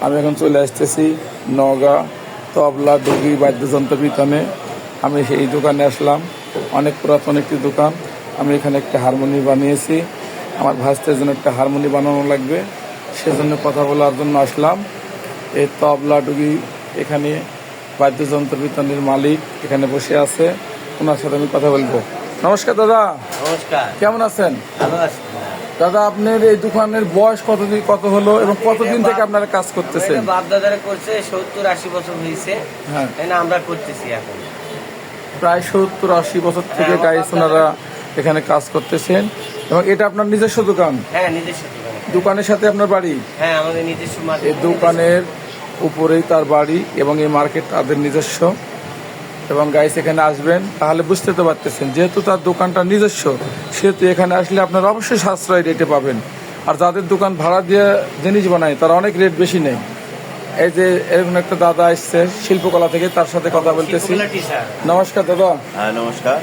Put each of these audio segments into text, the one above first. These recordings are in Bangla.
আমি এখন চলে আসতেছি নগা তবলা ডুগি বাদ্যযন্ত্র বিতানে। আমি সেই দোকানে আসলাম। অনেক পুরাতন একটি দোকান। আমি এখানে একটা হারমোনি বানিয়েছি। আমার ভাস্তের জন্য একটা হারমোনি বানানো লাগবে। সেজন্য কথা বলার জন্য আসলাম। এই তবলা ডুগি এখানে বাদ্যযন্ত্র বিতানের মালিক এখানে বসে আছে। ওনার সাথে আমি কথা বলব। নমস্কার দাদা। নমস্কার। কেমন আছেন? ভালো আছি। দাদা আপনার এই দোকানের বয়স কতদিন কত হলো এবং কতদিন থেকে আপনারা কাজ করতেছেন? বাপ দাদারা করছে সত্তর আশি বছর হয়েছে হ্যাঁ। আমরা করতেছি এখন। প্রায় সত্তর আশি বছর থেকে হ্যাঁ, গাইস ওনারা এখানে কাজ করতেছেন। এবং এটা আপনার নিজস্ব দোকান? হ্যাঁ নিজস্ব দোকানে। দোকানের সাথে আপনার বাড়ি? হ্যাঁ আমাদের নিজস্ব এই দোকানের উপরেই তার বাড়ি এবং এই মার্কেট তাদের নিজস্ব। এবং গাইস এখানে আসবেন তাহলে বুঝতে তো পারতেছেন যেহেতু তার দোকানটা নিজস্ব সেহেতু এখানে আসলে আপনারা অবশ্যই সাশ্রয় রেটে পাবেন। আর যাদের দোকান ভাড়া দিয়ে জিনিস বানায় তারা অনেক রেট বেশি নেই এই যে এরকম একটা দাদা এসছে শিল্পকলা থেকে তার সাথে কথা বলতেছি। নমস্কার দাদা। হ্যাঁ নমস্কার।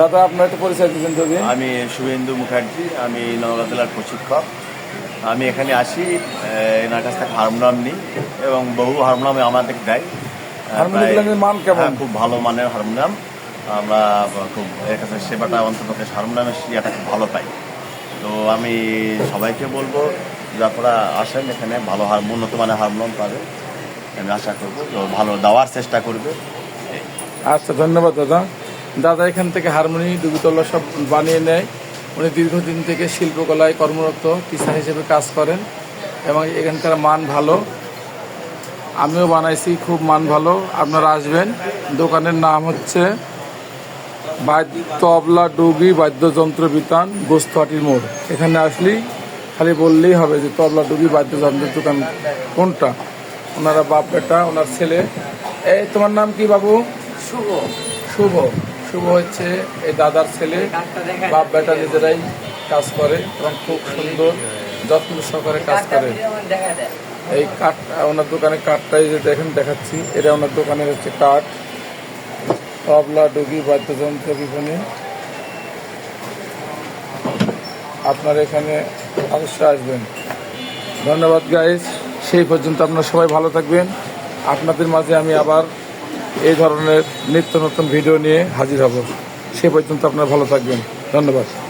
দাদা আপনার একটা পরিচয় দিচ্ছেন যদি আমি শুভেন্দু মুখার্জি আমি নওগাঁ জেলার প্রশিক্ষক। আমি এখানে আসি এনার কাছ থেকে হারমোনিয়াম নিই এবং বহু হারমোনিয়াম আমাদের দেয়। হারমোনিয়ামের মান কেমন? হ্যাঁ, খুব ভালো মানের হারমোনিয়াম আমরা খুব এর কাছে সেবাটা অন্তত হারমোনিয়ামের ইয়েটা খুব ভালো পাই। তো আমি সবাইকে বলব যে আপনারা আসেন এখানে ভালো হার উন্নত মানের হারমোনিয়াম পাবে আমি আশা করব তো ভালো দেওয়ার চেষ্টা করবে। আচ্ছা ধন্যবাদ দাদা। দাদা এখান থেকে হারমোনি ডুবিতল্লা সব বানিয়ে নেয়। উনি দীর্ঘদিন থেকে শিল্পকলায় কর্মরত টিচার হিসেবে কাজ করেন এবং এখানকার মান ভালো। আমিও বানাইছি খুব মান ভালো। আপনারা আসবেন। দোকানের নাম হচ্ছে তবলা ডুগি বাদ্যযন্ত্র বিতান গোস্তহাটির মোড়। এখানে আসলেই খালি বললেই হবে যে তবলা ডুগি বাদ্যযন্ত্রের দোকান কোনটা? ওনারা বাপ বেটা ওনার ছেলে। এই তোমার নাম কি বাবু? শুভ। শুভ। শুভ হচ্ছে এই দাদার ছেলে। বাপ বেটা নিজেরাই কাজ করে এবং খুব সুন্দর যত্ন সহকারে কাজ করে। এই কাঠ, ওনার দোকানে কাঠটাই যে দেখেন, দেখাচ্ছি। এটা ওনার দোকানের হচ্ছে কাঠ। তবলা, ডুগি, বাদ্যযন্ত্র, বিপণী। আপনার এখানে অবশ্যই আসবেন। ধন্যবাদ গাইজ সেই পর্যন্ত আপনারা সবাই ভালো থাকবেন। আপনাদের মাঝে আমি আবার এই ধরনের নিত্য নতুন ভিডিও নিয়ে হাজির হব। সেই পর্যন্ত আপনারা ভালো থাকবেন। ধন্যবাদ।